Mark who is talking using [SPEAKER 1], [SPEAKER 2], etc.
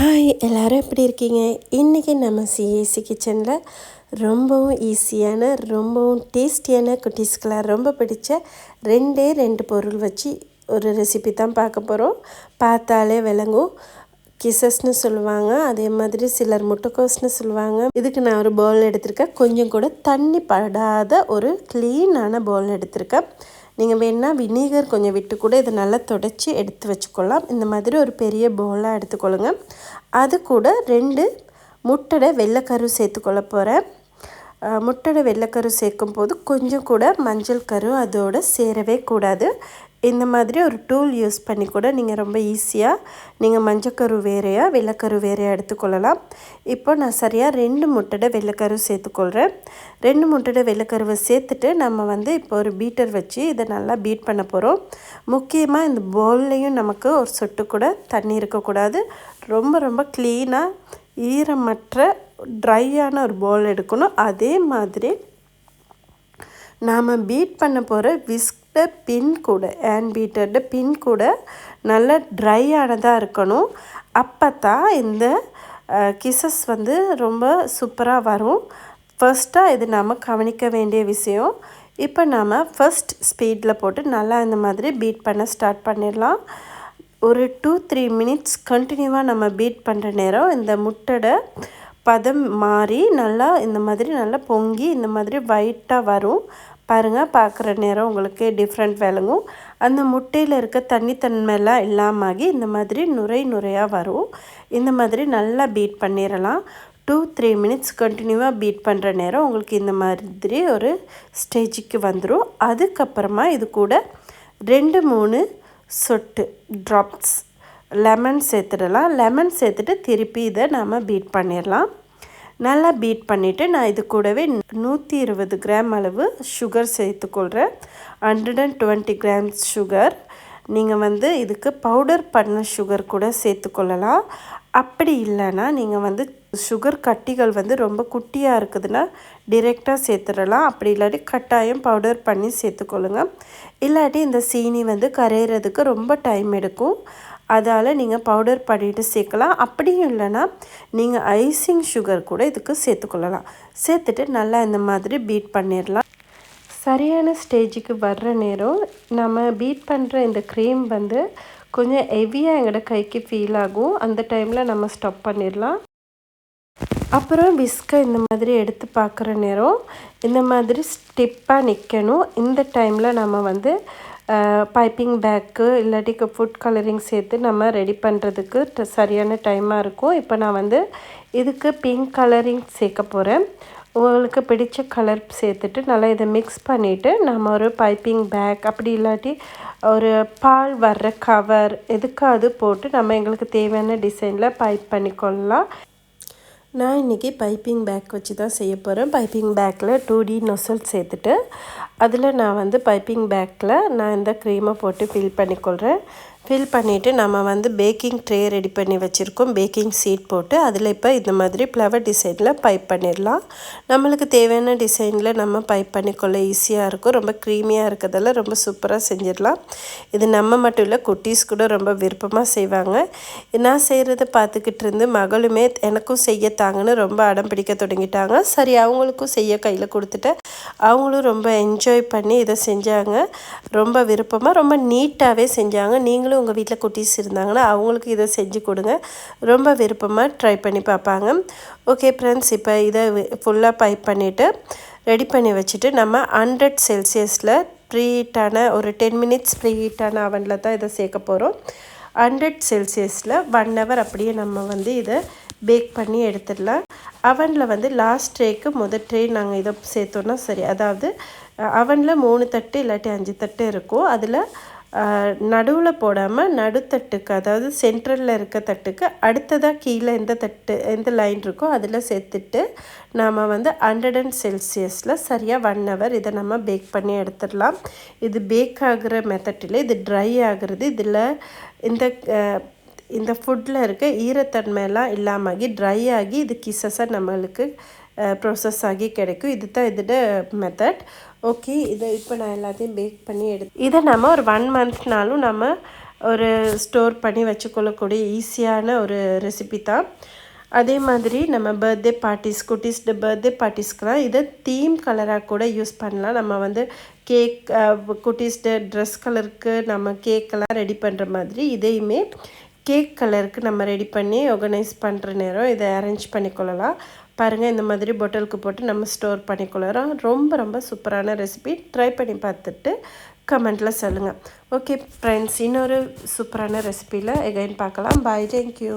[SPEAKER 1] Hi எல்லோரும் எப்படி இருக்கீங்க? இன்றைக்கி நம்ம சிஏசி கிச்சனில் ரொம்பவும் ஈஸியான ரொம்பவும் டேஸ்டியான குட்டீஸ்க்கெலாம் ரொம்ப பிடிச்ச ரெண்டே ரெண்டு பொருள் வச்சு ஒரு ரெசிபி தான் பார்க்க போகிறோம் பார்த்தாலே விளங்கும். கிசஸ்னு சொல்லுவாங்க. அதே மாதிரி சிலர் முட்டைக்கோஸ்னு சொல்லுவாங்க. இதுக்கு நான் ஒரு பவுல் எடுத்திருக்கேன். கொஞ்சம் கூட தண்ணி படாத ஒரு க்ளீனான பவுல் எடுத்திருக்கேன். நீங்கள் வேணால் வினீகர் கொஞ்சம் விட்டு கூட இதை நல்லா தொடச்சி எடுத்து வச்சுக்கொள்ளலாம். இந்த மாதிரி ஒரு பெரிய பவுலாக எடுத்துக்கொள்ளுங்க. அது கூட ரெண்டு முட்டடை வெள்ளைக்கரு சேர்த்துக்கொள்ள போகிறேன் முட்டடை வெள்ளைக்கரு சேர்க்கும் போது கொஞ்சம் கூட மஞ்சள் கரு அதோடு சேரவே கூடாது. இந்த மாதிரி ஒரு டூல் யூஸ் பண்ணி கூட நீங்கள் ரொம்ப ஈஸியாக நீங்கள் மஞ்சக்கரு வேறையாக வெள்ளைக்கரு வேறையாக எடுத்துக்கொள்ளலாம். இப்போ நான் சரியாக ரெண்டு முட்டடை வெள்ளைக்கரு சேர்த்துக்கொள்கிறேன் ரெண்டு முட்டடை வெள்ளைக்கருவை சேர்த்துட்டு நம்ம வந்து இப்போ ஒரு பீட்டர் வச்சு இதை நல்லா பீட் பண்ண போகிறோம் முக்கியமாக இந்த பவுல்லையும் நமக்கு ஒரு சொட்டு கூட தண்ணி இருக்கக்கூடாது. ரொம்ப ரொம்ப க்ளீனாக ஈரமற்ற ட்ரையான ஒரு பவுல் எடுக்கணும். அதே மாதிரி நாம் பீட் பண்ண போகிற விஸ்க் பின் கூட ஹேண்ட் பீட்டர்ட பின் கூட நல்ல ட்ரை ஆனதாக இருக்கணும். அப்போ தான் இந்த கிசஸ் வந்து ரொம்ப சூப்பராக வரும். ஃபர்ஸ்ட்டாக இது நாம் கவனிக்க வேண்டிய விஷயம். இப்போ நாம் ஃபஸ்ட் ஸ்பீடில் போட்டு நல்லா இந்த மாதிரி பீட் பண்ண ஸ்டார்ட் பண்ணிடலாம். ஒரு டூ த்ரீ மினிட்ஸ் கண்டினியூவாக நம்ம பீட் பண்ணுற நேரம் இந்த முட்டடை பதம் மாறி நல்லா இந்த மாதிரி நல்லா பொங்கி இந்த மாதிரி ஒயிட்டாக வரும். பாருங்கள் பார்க்குற நேரம் உங்களுக்கு டிஃப்ரெண்ட் விளங்கும். அந்த முட்டையில் இருக்க தண்ணித்தன்மையெல்லாம் இல்லாமாகி இந்த மாதிரி நுரை நுரையாக வரும். இந்த மாதிரி நல்லா பீட் பண்ணிடலாம் டூ த்ரீ மினிட்ஸ் கண்டினியூவாக பீட் பண்ணுற நேரம் உங்களுக்கு இந்த மாதிரி ஒரு ஸ்டேஜுக்கு வந்துடும் அதுக்கப்புறமா இது கூட ரெண்டு மூணு சொட்டு ட்ராப்ஸ் லெமன் சேர்த்துடலாம். லெமன் சேர்த்துட்டு திருப்பி இதை நாம் பீட் பண்ணிடலாம் நல்லா பீட் பண்ணிவிட்டு நான் இது கூடவே நூற்றி இருபது கிராம் அளவு sugar சேர்த்துக்கொள்கிறேன் hundred and twenty grams sugar நீங்கள் வந்து இதுக்கு பவுடர் பண்ண சுகர் கூட சேர்த்துக்கொள்ளலாம். அப்படி இல்லைன்னா நீங்கள் வந்து சுகர் கட்டிகள் வந்து ரொம்ப குட்டியாக இருக்குதுன்னா டிரெக்டாக சேர்த்துடலாம். அப்படி இல்லாட்டி கட்டாயம் பவுடர் பண்ணி சேர்த்துக்கொள்ளுங்க. இல்லாட்டி இந்த சீனி வந்து கரையிறதுக்கு ரொம்ப டைம் எடுக்கும். அதால் நீங்கள் பவுடர் பண்ணிட்டு சேர்க்கலாம். அப்படியும் இல்லைன்னா நீங்கள் ஐசிங் சுகர் கூட இதுக்கு சேர்த்துக்கொள்ளலாம். சேர்த்துட்டு நல்லா இந்த மாதிரி பீட் பண்ணிடலாம். சரியான ஸ்டேஜுக்கு வர்ற நேரம் நம்ம பீட் பண்ணுற இந்த க்ரீம் வந்து கொஞ்சம் ஹெவியாக எங்களோட கைக்கு ஃபீல் ஆகும். அந்த டைமில் நம்ம ஸ்டாப் பண்ணிடலாம். அப்புறம் விஸ்கை இந்த மாதிரி எடுத்து பார்க்குற நேரம் இந்த மாதிரி ஸ்டிப்பாக நிற்கணும் இந்த டைமில் நம்ம வந்து பைப்பிங் பேக்கு இல்லாட்டி ஃபுட் கலரிங் சேர்த்து நம்ம ரெடி பண்ணுறதுக்கு சரியான டைமாக இருக்கும். இப்போ நான் வந்து இதுக்கு பிங்க் கலரிங் சேர்க்க போகிறேன் உங்களுக்கு பிடிச்ச கலர் சேர்த்துட்டு நல்லா இதை மிக்ஸ் பண்ணிவிட்டு நம்ம ஒரு பைப்பிங் பேக் அப்படி இல்லாட்டி ஒரு பால் வர்ற கவர் எதுக்காவது போட்டு நம்ம எங்களுக்கு தேவையான டிசைனில் பைப் பண்ணிக்கொள்ளலாம். நான் இன்றைக்கி பைப்பிங் பேக் வச்சு தான் செய்ய போகிறேன் பைப்பிங் பேக்கில் டூ டி நொசல் சேர்த்துட்டு அதில் நான் வந்து பைப்பிங் பேக்கில் நான் இந்த க்ரீமை போட்டு ஃபில் பண்ணிக்கொள்கிறேன் ஃபில் பண்ணிவிட்டு நம்ம வந்து பேக்கிங் ட்ரே ரெடி பண்ணி வச்சுருக்கோம். பேக்கிங் சீட் போட்டு அதில் இப்போ இந்த மாதிரி ஃப்ளவர் டிசைனில் பைப் பண்ணிடலாம். நம்மளுக்கு தேவையான டிசைனில் நம்ம பைப் பண்ணிக்கொள்ள ஈஸியாக இருக்கும். ரொம்ப க்ரீமியாக இருக்கிறதால ரொம்ப சூப்பராக செஞ்சிடலாம். இது நம்ம மட்டும் இல்லை குட்டீஸ் கூட ரொம்ப விருப்பமாக செய்வாங்க. நான் செய்கிறத பார்த்துக்கிட்டு இருந்து மகளுமே எனக்கும் செய்ய செய்யத்தாங்கன்னு ரொம்ப அடம் பிடிக்க தொடங்கிட்டாங்க. சரி அவங்களுக்கும் செய்ய கையில் கொடுத்துட்டேன் அவங்களும் ரொம்ப என்ஜாய் பண்ணி இதை செஞ்சாங்க. ரொம்ப விருப்பமாக ரொம்ப நீட்டாகவே செஞ்சாங்க. நீங்களும் உங்கள் வீட்டில் குட்டீஸ் இருந்தாங்கன்னா அவங்களுக்கு இதை செஞ்சு கொடுங்க. ரொம்ப விருப்பமாக ட்ரை பண்ணி பார்ப்பாங்க. ஓகே ஃப்ரெண்ட்ஸ் இப்போ இதை ஃபுல்லாக பைப் பண்ணிவிட்டு ரெடி பண்ணி வச்சுட்டு நம்ம ஹண்ட்ரட் செல்சியஸில் ப்ரீ ஹீட்டான ஒரு டென் மினிட்ஸ் ப்ரீ ஹீட்டான அவனில் தான் இதை சேர்க்க போகிறோம் ஹண்ட்ரட் செல்சியஸில் ஒன் ஹவர் அப்படியே நம்ம வந்து இதை பேக் பண்ணி எடுத்துடலாம். அவனில் வந்து லாஸ்ட் ட்ரேக்கு முதல் ட்ரே நாங்கள் இதை சேர்த்தோன்னா சரி. அதாவது அவனில் மூணு தட்டு இல்லாட்டி அஞ்சு தட்டு இருக்கும் அதில் நடுவில் போடாமல் நடுத்தட்டுக்கு அதாவது சென்ட்ரலில் இருக்க தட்டுக்கு அடுத்ததாக கீழே எந்த தட்டு எந்த லைன் இருக்கோ அதில் சேர்த்துட்டு நாம் வந்து ஹண்ட்ரட் அண்ட் செல்சியஸில் சரியாக ஒன் ஹவர் இதை நம்ம பேக் பண்ணி எடுத்துடலாம். இது பேக் ஆகிற மெத்தட்டில் இது ட்ரை ஆகிறது இதில் இந்த இந்த ஃபுட்டில் இருக்க ஈரத்தன்மையெல்லாம் இல்லாமகி ட்ரை ஆகி இது கிசஸாக நம்மளுக்கு ப்ரோசஸ் ஆகி கிடைக்கும். இது தான் இதோட மெத்தட் ஓகே இதை இப்போ நான் எல்லாத்தையும் பேக் பண்ணி எடு இதை நம்ம ஒரு ஒன் மந்த்னாலும் நம்ம ஒரு ஸ்டோர் பண்ணி வச்சுக்கொள்ளக்கூடிய ஈஸியான ஒரு ரெசிபி தான். அதே மாதிரி நம்ம பர்த்டே பார்ட்டிஸ் குட்டீஸ் பர்த்டே பார்ட்டிஸ்க்கெலாம் இதை தீம் கலராக கூட யூஸ் பண்ணலாம். நம்ம வந்து கேக் குட்டீஸ் ட்ரெஸ் கலருக்கு நம்ம கேக்கெல்லாம் ரெடி பண்ணுற மாதிரி இதையுமே கேக் கலருக்கு நம்ம ரெடி பண்ணி ஆர்கனைஸ் பண்ணுற நேரம் இதை அரேஞ்ச் பண்ணிக்கொள்ளலாம். பாருங்கள் இந்த மாதிரி பொட்டலுக்கு போட்டு நம்ம ஸ்டோர் பண்ணிக்கொள்ளலாம். ரொம்ப ரொம்ப சூப்பரான ரெசிபி ட்ரை பண்ணி பார்த்துட்டு கமெண்ட்டில் சொல்லுங்கள் ஓகே ஃப்ரெண்ட்ஸ் இன்னொரு சூப்பரான ரெசிப்பியில் எகைன் பார்க்கலாம். Bye thank you